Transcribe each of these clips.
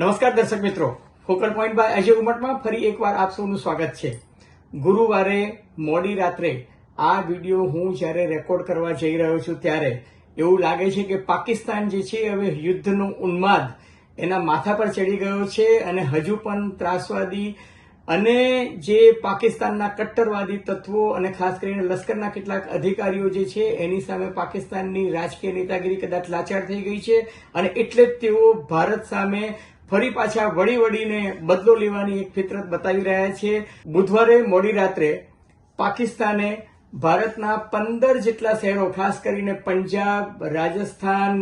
નમસ્કાર દર્શક મિત્રો. ફોકલ પોઈન્ટ બાય અજય ઉમટમાં ફરી એકવાર આપ સૌનું સ્વાગત છે. ગુરુવારે મોડી રાત્રે આ વીડિયો હું જ્યારે રેકોર્ડ કરવા જઈ રહ્યો છું ત્યારે એવું લાગે છે કે પાકિસ્તાન જે છે હવે યુદ્ધનો ઉન્માદ એના માથા પર ચડી ગયો છે અને હજુ પણ ત્રાસવાદી અને જે પાકિસ્તાનના કટ્ટરવાદી તત્વો અને ખાસ કરીને લશ્કરના કેટલાક અધિકારીઓ જે છે એની સામે પાકિસ્તાનની રાજકીય નેતાગીરી કદાચ લાચાર થઈ ગઈ છે અને એટલે જ તેઓ ભારત સામે ફરી પાછા વળી વળીને બદલો લેવાની એક ફિતરત બતાવી રહ્યા છે. બુધવારે મોડી રાત્રે પાકિસ્તાને ભારતના પંદર જેટલા શહેરો ખાસ કરીને પંજાબ, રાજસ્થાન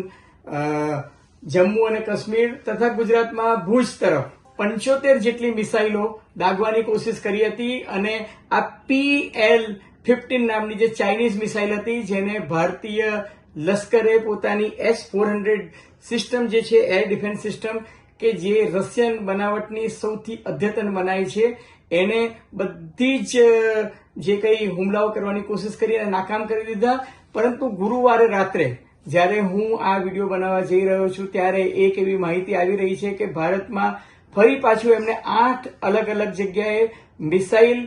જમ્મુ અને કાશ્મીર તથા ગુજરાતમાં ભુજ તરફ પંચોતેર જેટલી મિસાઇલો દાગવાની કોશિશ કરી હતી અને આ પીએલ ફિફ્ટીન નામની જે ચાઇનીઝ મિસાઇલ હતી જેને ભારતીય લશ્કરે પોતાની એસ ફોર હંડ્રેડ સિસ્ટમ જે છે, એર ડિફેન્સ સિસ્ટમ કે જે રશિયન બનાવટની સૌથી અદ્યતન બનાવી છે, એને બધી જ જે કંઈ હુમલાઓ કરવાની કોશિશ કરી અને નાકામ કરી દીધા. પરંતુ ગુરુવારે રાત્રે, જ્યારે હું આ વીડિયો બનાવવા જઈ રહ્યો છું, ત્યારે એક એવી માહિતી આવી રહી છે કે ભારતમાં ફરી પાછું એમને આઠ અલગ અલગ જગ્યાએ મિસાઇલ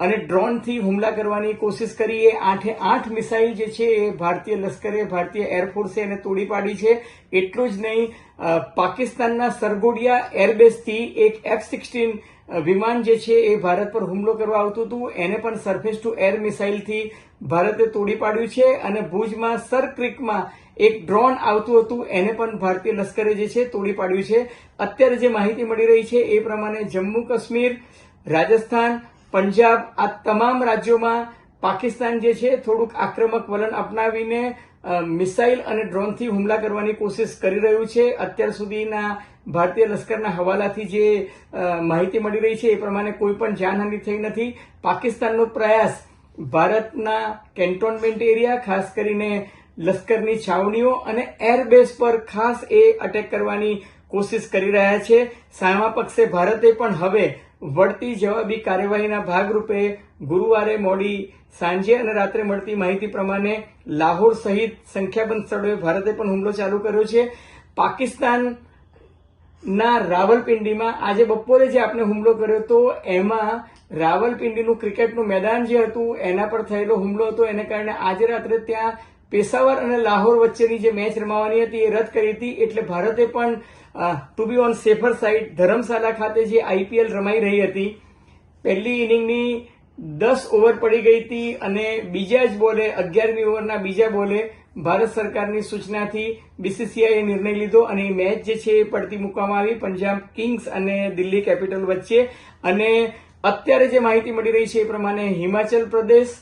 અને ડ્રોનથી હુમલા કરવાની કોશિશ કરી એ આઠે આઠ મિસાઇલ જે છે એ ભારતીય લશ્કરે, ભારતીય એરફોર્સે એને તોડી પાડી છે. એટલું જ નહીં પાકિસ્તાનના સરગોડિયા એરબેઝથી એક એફ સિક્સટીન વિમાન જે છે એ ભારત પર હુમલો કરવા આવતું હતું. એને પણ સરફેસ ટુ એર મિસાઇલથી ભારતે તોડી પાડ્યું છે અને ભુજમાં સર ક્રિકમાં એક ડ્રોન આવતું હતું. એને પણ ભારતીય લશ્કરે જે છે તોડી પાડ્યું છે. અત્યારે જે માહિતી મળી રહી છે એ પ્રમાણે જમ્મુ કાશ્મીર, રાજસ્થાન પંજાબ આ તમામ રાજ્યોમાં પાકિસ્તાન જે છે થોડુંક આક્રમક વલણ અપનાવીને મિસાઇલ અને ડ્રોનથી હુમલા કરવાની કોશિશ કરી રહ્યું છે. અત્યાર સુધીના ભારતીય લશ્કરના હવાલાથી જે માહિતી મળી રહી છે એ પ્રમાણે કોઈ પણ જાનહાનિ થઈ નથી. પાકિસ્તાનનો પ્રયાસ ભારતના કેન્ટોનમેન્ટ એરિયા, ખાસ કરીને લશ્કરની છાવણીઓ અને એરબેઝ પર ખાસ એ અટેક કરવાની કોશિશ કરી રહ્યા છે. સામા પક્ષે ભારતે પણ હવે વળતી જવાબી કાર્યવાહીના ભાગરૂપે ગુરુવારે મોડી સાંજે અને રાત્રે મળતી માહિતી પ્રમાણે લાહોર સહિત સંખ્યાબંધ સ્થળોએ ભારતે પણ હુમલો ચાલુ કર્યો છે. પાકિસ્તાન ના રાવલપિંડીમાં આજે બપોરે જે આપણે હુમલો કર્યો હતો એમાં રાવલપિંડીનું ક્રિકેટનું મેદાન જે હતું, એના પર થયેલો હુમલો હતો. એને કારણે આજે રાત્રે ત્યાં પેશાવર અને લાહોર વચ્ચેની જે મેચ રમાવાની હતી એ રદ કરી હતી. એટલે ભારતે પણ to be on safer side Dharamshala ખાતે જે આઈપીએલ રમાઈ રહી હતી, પહેલી ઇનિંગની દસ ઓવર પડી ગઈ હતી અને બીજા જ બોલે, અગિયારમી ઓવરના બીજા બોલે, ભારત સરકારની સૂચનાથી બીસીસીઆઈએ નિર્ણય લીધો અને એ મેચ જે છે એ પડતી મૂકવામાં આવી, પંજાબ કિંગ્સ અને દિલ્હી કેપિટલ વચ્ચે. અને અત્યારે જે માહિતી મળી રહી છે એ પ્રમાણે હિમાચલ પ્રદેશ,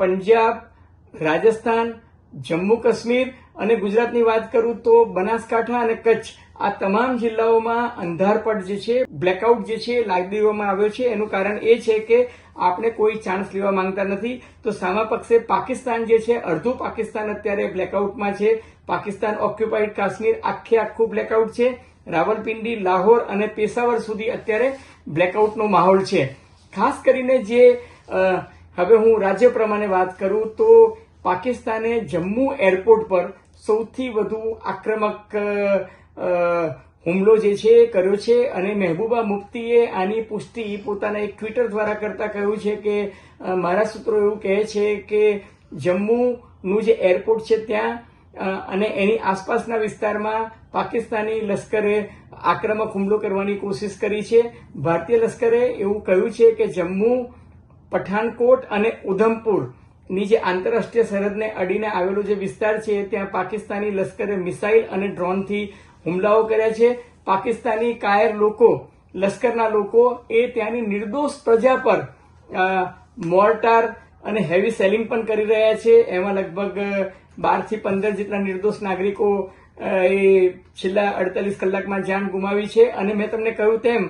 પંજાબ, રાજસ્થાન, જમ્મુ કાશ્મીર અને ગુજરાતની વાત કરું તો બનાસકાંઠા અને કચ્છ આ તમામ જિલ્લાઓમાં અંધારપટ જે છે બ્લેકઆઉટ જે છે લાગી દેવામાં આવ્યો છે. એનું કારણ એ છે કે આપણે કોઈ ચાન્સ લેવા માંગતા નથી. તો સામા પક્ષે પાકિસ્તાન જે છે, અડધું પાકિસ્તાન અત્યારે બ્લેકઆઉટમાં છે. પાકિસ્તાન ઓક્યુપાઈડ કાશ્મીર આખે આખું બ્લેકઆઉટ છે. રાવલપિંડી, લાહોર અને પેશાવર સુધી અત્યારે બ્લેકઆઉટનો માહોલ છે. ખાસ કરીને જે હવે હું રાજ્ય પ્રમાણે વાત કરું તો પાકિસ્તાને જમ્મુ એરપોર્ટ પર સૌથી વધુ આક્રમક હુમલો જે છે એ કર્યો છે અને મહેબૂબા મુફ્તીએ આની પુષ્ટિ પોતાના એક ટ્વિટર દ્વારા કરતા કહ્યું છે કે મારા સૂત્રો એવું કહે છે કે જમ્મુનું જે એરપોર્ટ છે ત્યાં અને એની આસપાસના વિસ્તારમાં પાકિસ્તાની લશ્કરે આક્રમક હુમલો કરવાની કોશિશ કરી છે. ભારતીય લશ્કરે એવું કહ્યું છે કે જમ્મુ પઠાનકોટ અને ઉધમપુરની જે આંતરરાષ્ટ્રીય સરહદને અડીને આવેલો જે વિસ્તાર છે ત્યાં પાકિસ્તાની લશ્કરે મિસાઇલ અને ડ્રોનથી હુમલાઓ કર્યા છે. પાકિસ્તાની કાયર લોકો, લશ્કરના લોકો એ ત્યાંની નિર્દોષ પ્રજા પર મોર્ટાર અને હેવી સેલિંગ પણ કરી રહ્યા છે. એમાં લગભગ બારથી પંદર જેટલા નિર્દોષ નાગરિકો એ છેલ્લા અડતાલીસ કલાકમાં જાન ગુમાવી છે. અને મેં તમને કહ્યું તેમ,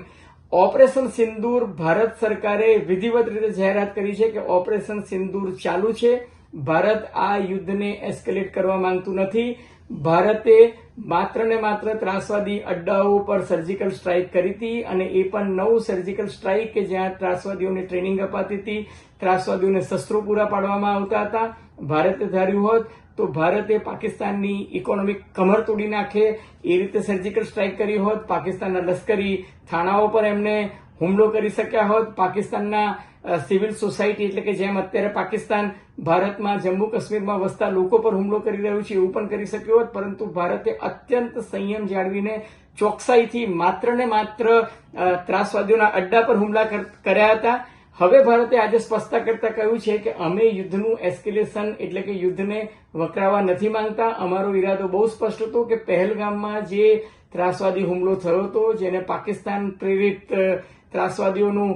ઓપરેશન સિંદૂર ભારત સરકારે વિધિવત રીતે જાહેરાત કરી છે કે ઓપરેશન સિંદૂર ચાલુ છે. ભારત આ યુદ્ધને એસ્કેલેટ કરવા માંગતું નથી. ભારતે માત્ર ને માત્ર ત્રાસવાદી અડ્ડાઓ પર સર્જિકલ સ્ટ્રાઇક કરી હતી અને એ પણ નવું સર્જિકલ સ્ટ્રાઇક કે જ્યાં ત્રાસવાદીઓને ટ્રેનિંગ અપાતી હતી. ત્રાસવાદીઓને શસ્ત્રો પૂરા પાડવામાં આવતા હતા. ભારતે ધાર્યું હોત તો ભારતે પાકિસ્તાનની ઇકોનોમિક કમર તોડી નાખે, એ રીતે સર્જિકલ સ્ટ્રાઇક કરી હોત, પાકિસ્તાનના લશ્કરી થાણાઓ પર એમને હુમલો કરી શક્યા હોત, પાકિસ્તાનના સિવિલ સોસાયટી એટલે કે જેમ અત્યારે પાકિસ્તાન ભારતમાં જમ્મુ કાશ્મીરમાં વસતા લોકો પર હુમલો કરી રહ્યું છે, એવું પણ કરી શક્યું હોત, પરંતુ ભારતે અત્યંત સંયમ જાળવીને ચોકસાઈથી માત્ર ને માત્ર ત્રાસવાદીઓના અડ્ડા પર હુમલા કર- કર્યા હતા. હવે ભારતે આજે સ્પષ્ટતા કરતા કહ્યું છે કે અમે યુદ્ધનું એસ્કેલેશન એટલે કે યુદ્ધને વકરાવા નથી માંગતા. અમારો ઈરાદો બહુ સ્પષ્ટ હતો કે પહેલગામમાં જે ત્રાસવાદી હુમલો થયો હતો, જેને પાકિસ્તાન પ્રેરિત ત્રાસવાદીઓનું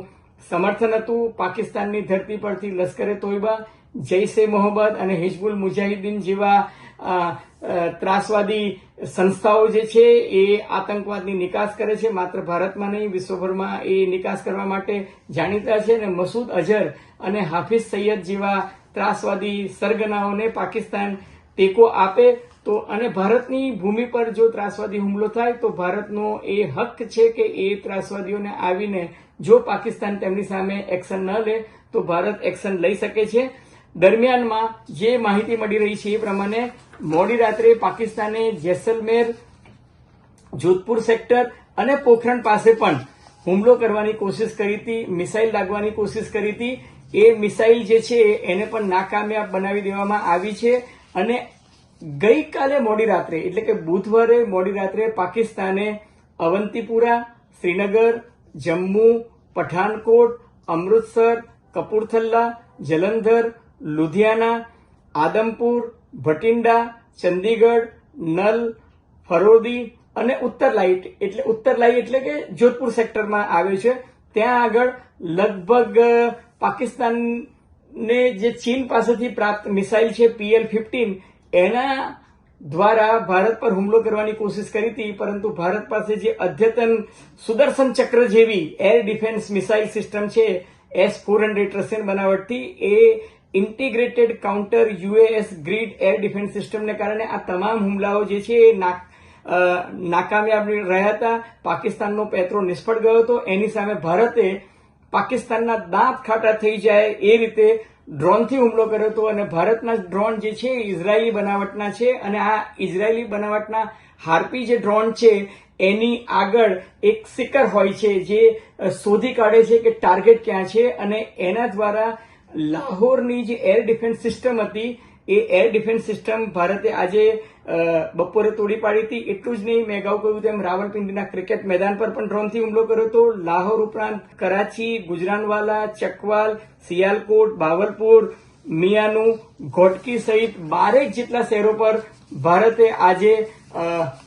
સમર્થન હતું, પાકિસ્તાનની ધરતી પરથી લશ્કરે તોયબા જૈશ એ મોહમ્મદ અને હિજબુલ મુજાહિદ્દીન જેવા ત્રાસવાદી સંસ્થાઓ જે છે એ આતંકવાદની નિકાસ કરે છે. માત્ર ભારતમાં નહીં, વિશ્વભરમાં એ નિકાસ કરવા માટે જાણીતા છે અને મસૂદ અઝહર અને હાફિઝ સૈયદ જેવા ત્રાસવાદી સરગનાઓને પાકિસ્તાન ટેકો આપે તો અને ભારતની ભૂમિ પર જો ત્રાસવાદી હુમલો થાય તો ભારતનો એ હક છે કે એ ત્રાસવાદીઓને આવીને જો પાકિસ્તાન તેમની સામે એક્શન ન લે તો ભારત એક્શન લઈ શકે છે. દરમિયાનમાં જે માહિતી મળી રહી છે એ પ્રમાણે મોડી રાત્રે પાકિસ્તાને જેસલમેર, જોધપુર સેક્ટર અને પોખરણ પાસે પણ હુમલો કરવાની કોશિશ કરી હતી, મિસાઇલ લાગવાની કોશિશ કરી હતી. એ મિસાઇલ જે છે એને પણ નાકામયાબ બનાવી દેવામાં આવી છે અને ગઈકાલે મોડી રાત્રે, એટલે કે બુધવારે મોડી રાત્રે પાકિસ્તાને અવંતીપુરા, શ્રીનગર, જમ્મુ, પઠાનકોટ, અમૃતસર કપૂરથલ્લા જલંધર લુધિયાના, આદમપુર, ભટિંડા, ચંદીગઢ, નલ, ફરોદી અને ઉત્તર લાઇટ એટલે ઉત્તર લાઇટ એટલે કે જોધપુર સેક્ટરમાં આવે છે. ત્યાં આગળ લગભગ પાકિસ્તાનને જે ચીન પાસેથી પ્રાપ્ત મિસાઇલ છે પીએલ ફિફ્ટીન, એના દ્વારા ભારત પર હુમલો કરવાની કોશિશ કરી હતી, પરંતુ ભારત પાસે જે અદ્યતન સુદર્શન ચક્ર જેવી એર ડિફેન્સ મિસાઇલ સિસ્ટમ છે, એસ ફોર હંડ્રેડ રશિયન બનાવટથી એ integrated counter UAS grid air defence સિસ્ટમને કારણે આ તમામ હુમલાઓ જે છે એ નાકામયાબ રહ્યા હતા. પાકિસ્તાનનો પેત્રો નિષ્ફળ ગયો હતો. એની સામે ભારતે પાકિસ્તાનના દાંત ખાટા થઈ જાય એ રીતે ડ્રોનથી હુમલો કર્યો હતો અને ભારતના ડ્રોન જે છે ઇઝરાયેલી બનાવટના છે અને આ ઇઝરાયેલી બનાવટના હાર્પી જે ડ્રોન છે એની આગળ એક સિકર હોય છે જે શોધી કાઢે છે કે ટાર્ગેટ ક્યાં છે અને એના દ્વારા લાહોરની જે એર ડિફેન્સ સિસ્ટમ હતી, એ એર ડિફેન્સ સિસ્ટમ ભારતે આજે બપોરે તોડી પાડી હતી. એટલું જ નહીં, મેં અગાઉ કહ્યું તેમ રાવલપિંડીના ક્રિકેટ મેદાન પર પણ ડ્રોનથી હુમલો કર્યો હતો. લાહોર ઉપરાંત કરાચી, ગુજરાનવાલા, ચકવાલ સિયાલકોટ બાવલપુર, મિયાનું, ઘોટકી સહિત બારેક જેટલા શહેરો પર ભારતે આજે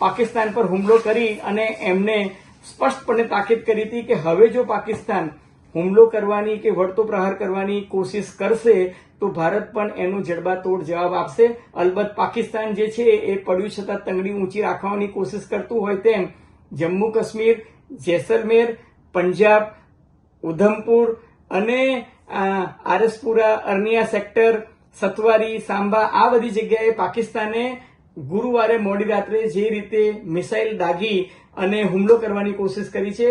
પાકિસ્તાન પર હુમલો કરી અને એમને સ્પષ્ટપણે તાકીદ કરી હતી કે હવે જો પાકિસ્તાન હુમલો કરવાની કે વળતો પ્રહાર કરવાની કોશિશ કરશે, તો ભારત પણ એનો જડબાતોડ જવાબ આપશે. અલબત્ત પાકિસ્તાન જે છે, એ પડ્યું છતાં તંગડી ઊંચી રાખવાની કોશિશ કરતું હોય તેમ જમ્મુ કાશ્મીર જેસલમેર, પંજાબ, ઉધમપુર અને આરસપુરા, અરનિયા સેક્ટર સતવારી સાંબા આ બધી જગ્યાએ પાકિસ્તાને ગુરુવારે મોડી રાત્રે જે રીતે મિસાઇલ દાગી અને હુમલો કરવાની કોશિશ કરી છે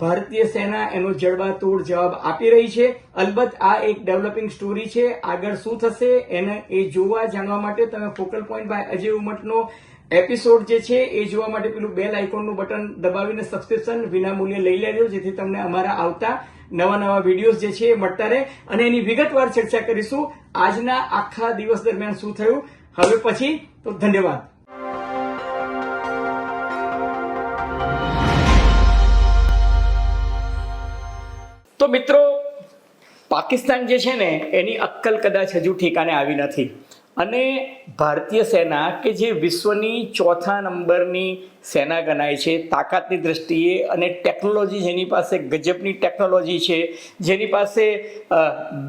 ભારતીય સેના એનો જડબાતોડ જવાબ આપી રહી છે. અલબત્ત આ એક ડેવલપિંગ સ્ટોરી છે. આગળ શું થશે એને એ જોવા જાણવા માટે તમે ફોકલ પોઈન્ટ બાય અજય ઉમટનો એપિસોડ જે છે એ જોવા માટે પેલું બેલ આઇકોનનું બટન દબાવીને સબસ્ક્રિપ્શન વિનામૂલ્યે લઈ લેજો, જેથી તમને અમારા આવતા નવા નવા વિડીયોઝ જે છે એ મળતા રહે. અને એની વિગતવાર ચર્ચા કરીશું. આજના આખા દિવસ દરમિયાન શું થયું? હવે પછી, તો ધન્યવાદ. તો મિત્રો, પાકિસ્તાન જે છે ને, એની અક્કલ કદાચ હજુ ઠેકાને આવી નથી. અને ભારતીય સેના કે જે વિશ્વની ચોથા નંબરની સેના ગણાય છે, તાકાતની દ્રષ્ટિએ અને ટેકનોલોજી જેની પાસે, ગજબની ટેકનોલોજી છે, જેની પાસે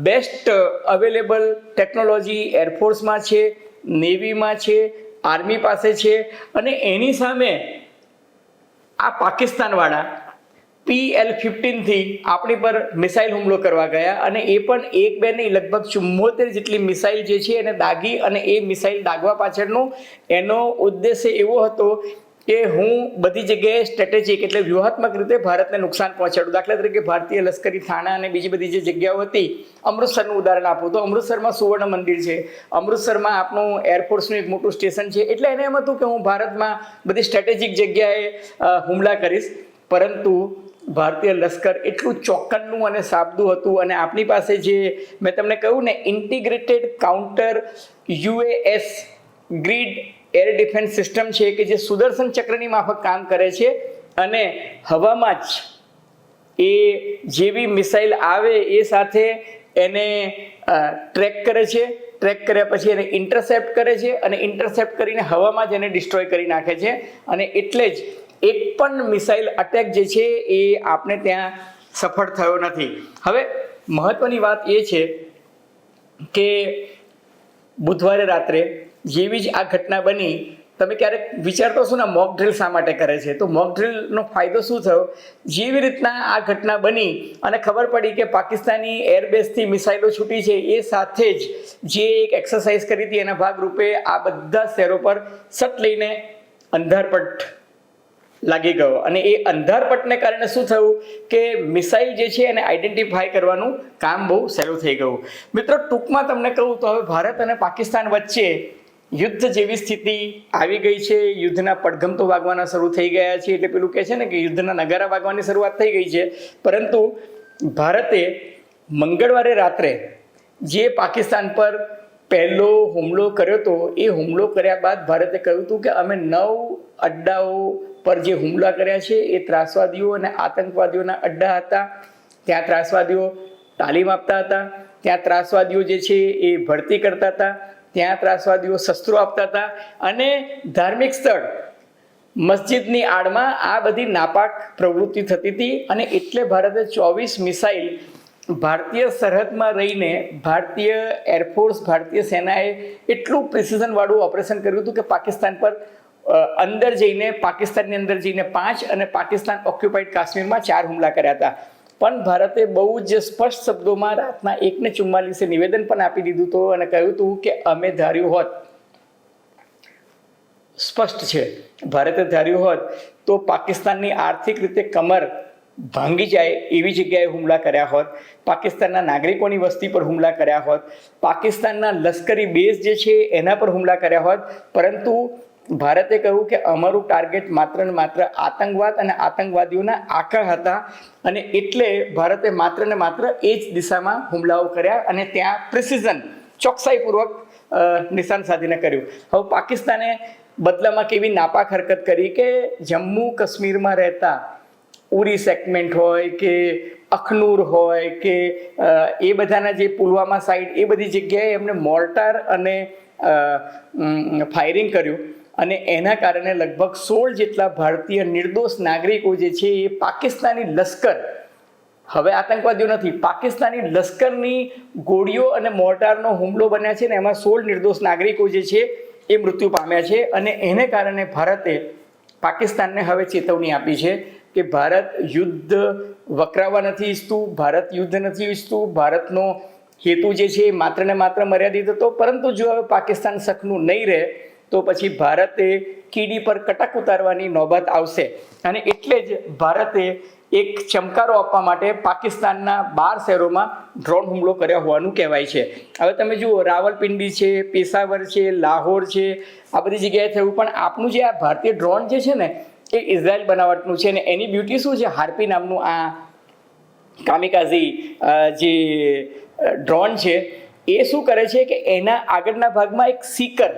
બેસ્ટ અવેલેબલ ટેકનોલોજી એરફોર્સમાં છે, નેવીમાં છે, આર્મી પાસે છે, અને એની સામે આ પાકિસ્તાનવાળા પીએલ ફિફ્ટીનથી આપણી પર મિસાઇલ હુમલો કરવા ગયા અને એ પણ એક બે નહીં, લગભગ ચુમ્મોતેર જેટલી મિસાઇલ જે છે એને દાગી અને એ મિસાઇલ દાગવા પાછળનો એનો ઉદ્દેશ્ય એવો હતો કે હું બધી જગ્યાએ સ્ટ્રેટેજિક એટલે વ્યૂહાત્મક રીતે ભારતને નુકસાન પહોંચાડું. દાખલા તરીકે ભારતીય લશ્કરી થાણા અને બીજી બધી જે જગ્યાઓ હતી, અમૃતસરનું ઉદાહરણ આપું તો અમૃતસરમાં સુવર્ણ મંદિર છે. અમૃતસરમાં આપણું એરફોર્સનું એક મોટું સ્ટેશન છે. એટલે એને એમ હતું કે હું ભારતમાં બધી સ્ટ્રેટેજિક જગ્યાએ હુમલા કરીશ. પરંતુ ભારતીય લશ્કર એટલું ચોક્કનનું અને સાબદું હતું અને આપણી પાસે જે મેં તમને કહ્યું ને integrated counter UAS grid air defence system છે કે જે સુદર્શન ચક્રની માફક કામ કરે છે અને હવામાં જ એ જેવી મિસાઇલ આવે એ સાથે એને ટ્રેક કરે છે. ટ્રેક કર્યા પછી એને ઇન્ટરસેપ્ટ કરે છે અને ઇન્ટરસેપ્ટ કરીને હવામાં જ એને ડિસ્ટ્રોય કરી નાખે છે. અને એટલે જ એક પણ મિસાઇલ અટેક જે છે એ આપણે ત્યાં સફળ થયો નથી. હવે મહત્વની વાત એ છે કે બુધવારે રાત્રે જેવી જ આ ઘટના બની, તમે ક્યારેક વિચારતો શું ને મોક ડ્રિલ શા માટે કરે છે? તો મોક ડ્રિલનો ફાયદો શું થયો? જેવી રીતના આ ઘટના બની અને ખબર પડી કે પાકિસ્તાની એરબેઝથી મિસાઇલો છૂટી છે, એ સાથે જ જે એક એક્સરસાઇઝ કરી હતી એના ભાગરૂપે આ બધા શહેરો પર સટ લઈને અંધારપટ લાગી ગયો. અને એ અંધારપટને કારણે શું થયું કે મિસાઇલ જે છે એને આઈડેન્ટિફાય કરવાનું કામ બહુ સહેલું થઈ ગયું. મિત્રો, ટૂંકમાં તમને કહું તો હવે ભારત અને પાકિસ્તાન વચ્ચે યુદ્ધ જેવી સ્થિતિ આવી ગઈ છે. યુદ્ધના પડઘમ તો વાગવાના શરૂ થઈ ગયા છે. એટલે પેલું કહે છે ને કે યુદ્ધના નગારા વાગવાની શરૂઆત થઈ ગઈ છે. પરંતુ ભારતે મંગળવારે રાત્રે જે પાકિસ્તાન પર પહેલો હુમલો કર્યો હતો, એ હુમલો કર્યા બાદ ભારતે કહ્યું હતું કે અમે નવ અડ્ડાઓ પર જે હુમલા કર્યા છે એ ત્રાસવાદીઓ અને આતંકવાદીઓના અડ્ડા હતા. ત્યાં ત્રાસવાદીઓ તાલીમ આપતા હતા. ત્યાં ત્રાસવાદીઓ જે છે એ ભરતી કરતા હતા. ત્યાં ત્રાસવાદીઓ શસ્ત્રો આપતા હતા અને ધાર્મિક સ્થળ મસ્જિદની આડમાં આ બધી નાપાક પ્રવૃત્તિ થતી હતી અને એટલે ભારતે ચોવીસ મિસાઇલ ભારતીય સરહદમાં રહીને ભારતીય એરફોર્સ, ભારતીય સેનાએ એટલું પ્રિસિઝન વાળું ઓપરેશન કર્યું હતું કે પાકિસ્તાન પર અંદર જઈને, પાકિસ્તાનની અંદર જઈને પાંચ અને પાકિસ્તાન ઓક્યુપાઈડ કાશ્મીરમાં ચાર હુમલા કર્યા હતા. પણ ભારતે બહુ જ સ્પષ્ટ શબ્દોમાં રાતના એકને ચુમ્માલીસે નિવેદન પણ આપી દીધું હતું અને કહ્યું હતું કે અમે ધાર્યું હોત. સ્પષ્ટ છે. ભારતે ધાર્યું હોત તો પાકિસ્તાનની આર્થિક રીતે કમર ભાંગી જાય એવી જગ્યાએ હુમલા કર્યા હોત. પાકિસ્તાનના નાગરિકોની વસ્તી પર હુમલા કર્યા હોત. પાકિસ્તાનના લશ્કરી બેઝ જે છે એના પર હુમલા કર્યા હોત. પરંતુ ભારતે કહ્યું કે અમારું ટાર્ગેટ માત્ર ને માત્ર આતંકવાદ અને આતંકવાદીઓના આંકડા હતા અને એટલે ભારતે માત્ર ને માત્ર એ જ દિશામાં હુમલાઓ કર્યા અને ત્યાં પ્રિસિઝન ચોકસાઈપૂર્વક નિશાન સાધીને કર્યું. હવે પાકિસ્તાને બદલામાં કેવી નાપાક હરકત કરી કે જમ્મુ કાશ્મીરમાં રહેતા ઉરી સેગમેન્ટ હોય કે અખનૂર હોય કે એ બધાના જે પુલવામા સાઈડ એ બધી જગ્યાએ એમને મોર્ટાર અને ફાયરિંગ કર્યું. અને એના કારણે લગભગ સોળ જેટલા ભારતીય નિર્દોષ નાગરિકો જે છે એ પાકિસ્તાની લશ્કર, હવે આતંકવાદીઓ નથી પાકિસ્તાની લશ્કરની ગોળીઓ અને મોર્ટારનો હુમલો બન્યા છે ને એમાં સોળ નિર્દોષ નાગરિકો જે છે એ મૃત્યુ પામ્યા છે અને એને કારણે ભારતે પાકિસ્તાનને હવે ચેતવણી આપી છે કે ભારત યુદ્ધ વકરાવા નથી ઈચ્છતું, ભારત યુદ્ધ નથી ઈચ્છતું, ભારતનો હેતુ જે છે એ માત્ર ને માત્ર મર્યાદિત હતો, પરંતુ જો હવે પાકિસ્તાન સખનું નહીં રહે તો પછી ભારતે કીડી પર કટક ઉતારવાની નોબત આવશે. અને એટલે જ ભારતે એક ચમકારો આપવા માટે પાકિસ્તાનના બાર શહેરોમાં ડ્રોન હુમલો કર્યો હોવાનું કહેવાય છે. હવે તમે જુઓ, રાવલપિંડી છે પેશાવર છે, લાહોર છે, આ બધી જગ્યાએ થયું. પણ આપણું જે આ ભારતીય ડ્રોન જે છે ને, એ ઇઝરાયલ બનાવટનું છે અને એની બ્યુટી શું છે? હાર્પી નામનું આ કામિકાઝી જે ડ્રોન છે, એ શું કરે છે કે એના આગળના ભાગમાં એક સીકર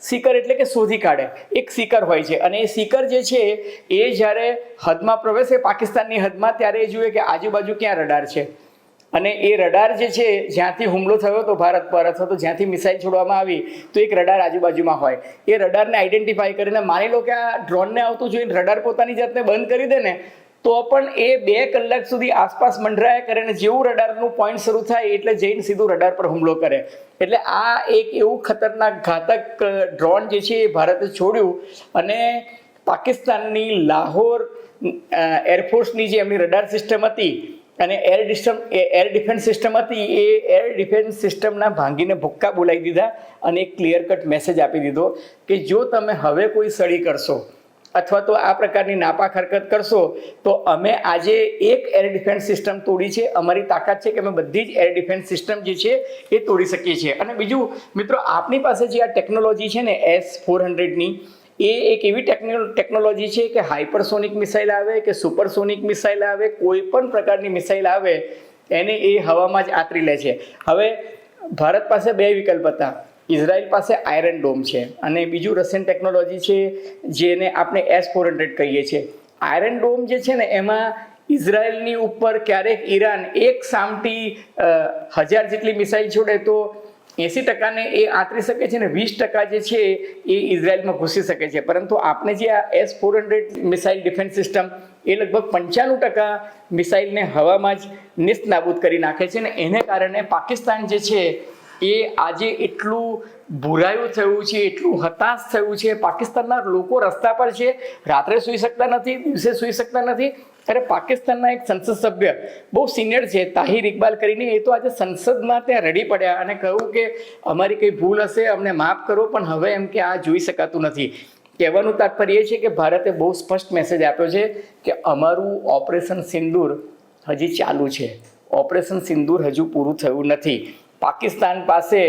સીકર એટલે કે શોધી કાઢે. એક સીકર હોય છે. અને એ સીકર જે છે, એ જ્યારે હદમાં પ્રવેશે, પાકિસ્તાનની હદમાં, ત્યારે એ જુએ કે આજુબાજુ ક્યાં રડાર છે. અને એ રડાર જે છે, જ્યાંથી હુમલો થયો હતો ભારત પર અથવા તો જ્યાંથી મિસાઇલ છોડવામાં આવી, તો એક રડાર આજુબાજુમાં હોય. એ રડારને આઈડેન્ટિફાઈ કરીને માની લો કે આ ડ્રોનને આવતું જોઈને રડાર પોતાની જાતને બંધ કરી દે ને તો પણ એ બે કલાક સુધી આસપાસ મંડરાયા કરે અને જેવું રડારનું પોઈન્ટ શરૂ થાય એટલે જઈને સીધું રડાર પર હુમલો કરે. એટલે આ એક એવું ખતરનાક ઘાતક ડ્રોન જે છે એ ભારતે છોડ્યું અને પાકિસ્તાનની લાહોર એરફોર્સની જે એમની રડાર સિસ્ટમ હતી અને air system air defence system હતી, એ એર ડિફેન્સ સિસ્ટમના ભાંગીને ભુક્કા બોલાવી દીધા અને એક ક્લિયર કટ મેસેજ આપી દીધો કે જો તમે હવે કોઈ સળી કરશો અથવા તો આ પ્રકારની નાપાક હરકત કરશો, તો અમે આજે એક એર ડિફેન્સ સિસ્ટમ તોડી છે. અમારી તાકાત છે કે અમે બધી જ એર ડિફેન્સ સિસ્ટમ જે છે એ તોડી શકીએ છીએ. અને બીજું, મિત્રો, આપની પાસે જે આ ટેકનોલોજી છે ને એસ ફોર હંડ્રેડની એ એક એવી ટેકનો ટેકનોલોજી છે કે હાઇપરસોનિક મિસાઇલ આવે કે સુપરસોનિક મિસાઇલ આવે, કોઈ પણ પ્રકારની મિસાઇલ આવે, એને એ હવામાં જ આતરી લે છે. હવે, ભારત પાસે બે વિકલ્પ હતા. ઇઝરાયલ પાસે આયરન ડોમ છે અને બીજું રશિયન ટેકનોલોજી છે જેને આપણે એસ ફોર હંડ્રેડ કહીએ છીએ. આયરન ડોમ જે છે ને, એમાં ઇઝરાયલની ઉપર ક્યારેક ઈરાન એક સામટી હજાર જેટલી મિસાઇલ છોડે તો એંસી ટકાને એ આંતરી શકે છે ને વીસ ટકા જે છે એ ઇઝરાયલમાં ઘૂસી શકે છે. પરંતુ આપણે જે આ S four hundred missile defence system, એ લગભગ પંચાણું ટકા મિસાઇલને હવામાં જ નિસ્ત નાબૂદ કરી નાખે છે ને, એને કારણે પાકિસ્તાન જે છે એ આજે એટલું ભૂરાયું થયું છે, એટલું હતાશ થયું છે. પાકિસ્તાનના લોકો રસ્તા પર છે, રાત્રે સૂઈ શકતા નથી, દિવસે સૂઈ શકતા નથી. અરે પાકિસ્તાનના એક સંસદ સભ્ય, બહુ સિનિયર છે, તાહિર ઇકબાલ કરીને એ તો આજે સંસદમાં ત્યાં રડી પડ્યા અને કહ્યું કે અમારી કંઈ ભૂલ હશે, અમને માફ કરો, પણ હવે એમ કે આ જોઈ શકાતું નથી. કહેવાનું તાત્પર્ય એ છે કે ભારતે બહુ સ્પષ્ટ મેસેજ આપ્યો છે કે અમારું ઓપરેશન સિંદૂર હજી ચાલુ છે. ઓપરેશન સિંદૂર હજુ પૂરું થયું નથી. પાકિસ્તાન પાસે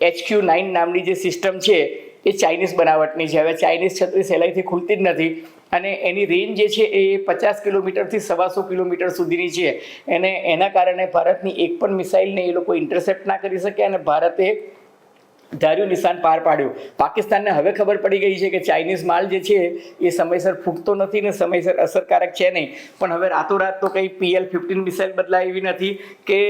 એચક્યુ નાઇન નામની જે સિસ્ટમ છે, એ ચાઇનીઝ બનાવટની છે. હવે ચાઇનીઝ છત્રી સહેલાઈથી ખુલતી જ નથી. અને એની રેન્જ જે છે એ પચાસ કિલોમીટરથી સવાસો કિલોમીટર સુધીની છે. અને એના કારણે ભારતની એક પણ મિસાઇલને એ લોકો ઇન્ટરસેપ્ટ ના કરી શકે અને ભારતે ધાર્યું નિશાન પાર પાડ્યું. પાકિસ્તાનને હવે ખબર પડી ગઈ છે કે ચાઇનીઝ માલ જે છે એ સમયસર ફૂટતો નથી ને સમયસર અસરકારક છે નહીં. પણ હવે રાતોરાત તો કંઈ પીએલ ફિફ્ટીન મિસાઇલ બદલાય એવી નથી કે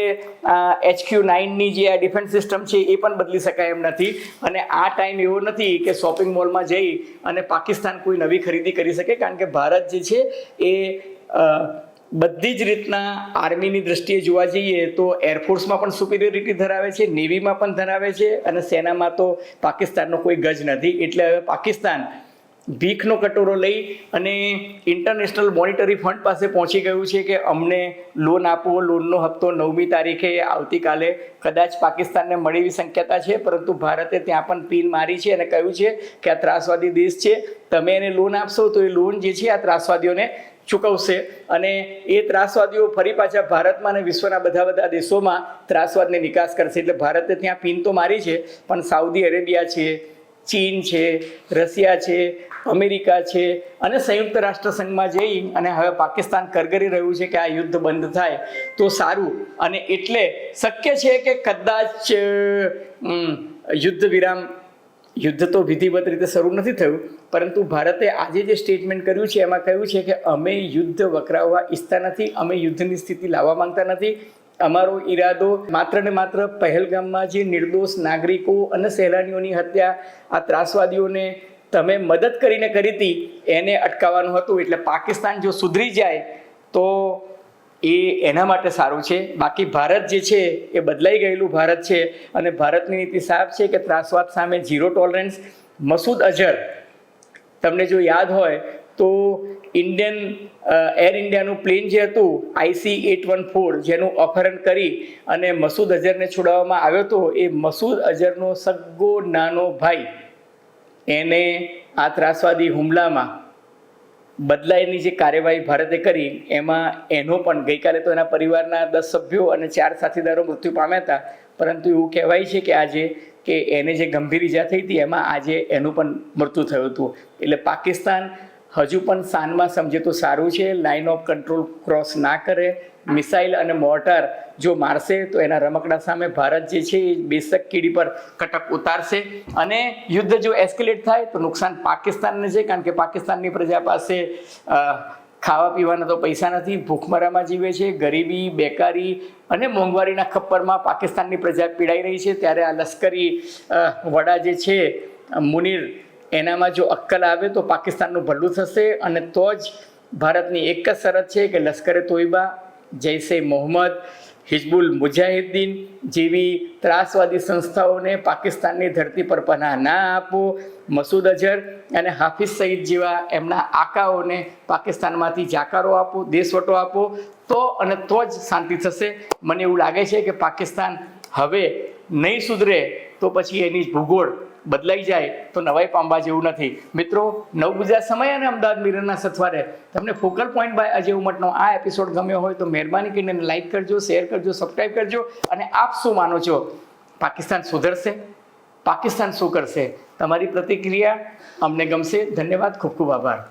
એચક્યુ નાઇનની જે આ ડિફેન્સ સિસ્ટમ છે એ પણ બદલી શકાય એમ નથી. અને આ ટાઈમ એવો નથી કે શોપિંગ મોલમાં જઈ અને પાકિસ્તાન કોઈ નવી ખરીદી કરી શકે. કારણ કે ભારત જે છે એ બધી જ રીતના આર્મીની દ્રષ્ટિએ જોવા જઈએ તો એરફોર્સમાં પણ સુપિરિયોરિટી ધરાવે છે નેવીમાં પણ ધરાવે છે અને સેનામાં તો પાકિસ્તાનનો કોઈ ગજ નથી. એટલે હવે પાકિસ્તાન ભીખનો કટોરો લઈ અને ઇન્ટરનેશનલ મોનિટરી ફંડ પાસે પહોંચી ગયું છે કે અમને લોન આપો લોનનો હપ્તો નવમી તારીખે આવતીકાલે કદાચ પાકિસ્તાનને મળે એવી શક્યતા છે, પરંતુ ભારતે ત્યાં પણ પીન મારી છે અને કહ્યું છે કે આ ત્રાસવાદી દેશ છે. તમે એને લોન આપશો તો એ લોન જે છે આ ત્રાસવાદીઓને ચૂકવશે અને એ ત્રાસવાદીઓ ફરી પાછા ભારતમાં અને વિશ્વના બધા બધા દેશોમાં ત્રાસવાદને નિકાસ કરશે. એટલે ભારતે ત્યાં પીન તો મારી છે, પણ સાઉદી અરેબિયા છે, ચીન છે, રશિયા છે, અમેરિકા છે અને સંયુક્ત રાષ્ટ્ર સંઘમાં જઈ અને હવે પાકિસ્તાન કરગરી રહ્યું છે કે આ યુદ્ધ બંધ થાય તો સારું. અને એટલે શક્ય છે કે કદાચ યુદ્ધ વિરામ યુદ્ધ તો વિધિવત રીતે શરૂ નથી થયું, પરંતુ ભારતે આજે જે સ્ટેટમેન્ટ કર્યું છે, એમાં કહ્યું છે કે અમે યુદ્ધ વકરાવવા ઈચ્છતા નથી, અમે યુદ્ધની સ્થિતિ લાવવા માંગતા નથી. અમારો ઈરાદો માત્ર ને માત્ર પહેલગામમાં જે નિર્દોષ નાગરિકો અને સહેલાણીઓની હત્યા, આ ત્રાસવાદીઓને તમે મદદ કરીને કરી હતી, એને અટકાવવાનું હતું. એટલે પાકિસ્તાન જો સુધરી જાય, તો એ એના માટે સારું છે. બાકી ભારત જે છે એ બદલાઈ ગયેલું ભારત છે અને ભારતની નીતિ સાફ છે કે ત્રાસવાદ સામે ઝીરો ટોલરન્સ. મસૂદ અઝહર, તમને જો યાદ હોય તો ઇન્ડિયન એર ઇન્ડિયાનું પ્લેન જે હતું આઈસી એટ વન ફોર, જેનું અપહરણ કરી અને મસૂદ અઝહરને છોડાવવામાં આવ્યો હતો, એ મસૂદ અઝહરનો સગ્ગો નાનો ભાઈ, એને આ ત્રાસવાદી હુમલામાં બદલાયની જે કાર્યવાહી ભારતે કરી, એમાં એનો પણ ગઈકાલે તો એના પરિવારના દસ સભ્યો અને ચાર સાથીદારો મૃત્યુ પામ્યા હતા. પરંતુ એવું કહેવાય છે કે આજે કે એને જે ગંભીર ઈજા થઈ હતી, એમાં આજે એનું પણ મૃત્યુ થયું હતું. એટલે પાકિસ્તાન હજુ પણ સાનમાં સમજે તો સારું છે. લાઇન ઓફ કંટ્રોલ ક્રોસ ના કરે. મિસાઇલ અને મોર્ટર જો મારશે તો એના રમકડા સામે ભારત જે છે એ બેશક કીડી પર કટક ઉતારશે. અને યુદ્ધ જો એસ્કેલેટ થાય તો નુકસાન પાકિસ્તાનને છે, કારણ કે પાકિસ્તાનની પ્રજા પાસે ખાવા પીવાના તો પૈસા નથી, ભૂખમરામાં જીવે છે, ગરીબી, બેકારી અને મોંઘવારીના ખપ્પરમાં પાકિસ્તાનની પ્રજા પીડાઈ રહી છે. ત્યારે આ લશ્કરી વડા જે છે, મુનીર એનામાં જો અક્કલ આવે તો પાકિસ્તાનનું ભલું થશે અને તો જ ભારતની એક જ શરત છે કે લશ્કરે તોયબા, જૈસે મોહમ્મદ હિજબુલ મુજાહિદ્દીન જેવી ત્રાસવાદી સંસ્થાઓને પાકિસ્તાનની ધરતી પર પનાહ ના આપો. મસૂદ અઝહર અને હાફિઝ સઈદ જેવા એમના આકાઓને પાકિસ્તાનમાંથી જાકારો આપો, દેશવટો આપો, તો અને તો જ શાંતિ થશે. મને એવું લાગે છે કે પાકિસ્તાન હવે નહીં સુધરે તો પછી એની ભૂગોળ બદલાઈ જાય તો નવાઈ પામવા જેવું નથી. મિત્રો નવ ગુજરાત સમય અને અમદાવાદ મિરરના સથવારે તમને ફોકલ પોઈન્ટ બાય અજય ઉમટનો આ એપિસોડ ગમ્યો હોય તો મહેરબાની કરીને લાઈક કરજો શેર કરજો સબસ્ક્રાઈબ કરજો અને આપ શું માનો છો? પાકિસ્તાન સુધરશે? પાકિસ્તાન શું કરશે? તમારી પ્રતિક્રિયા અમને ગમશે. ધન્યવાદ. ખૂબ ખૂબ આભાર.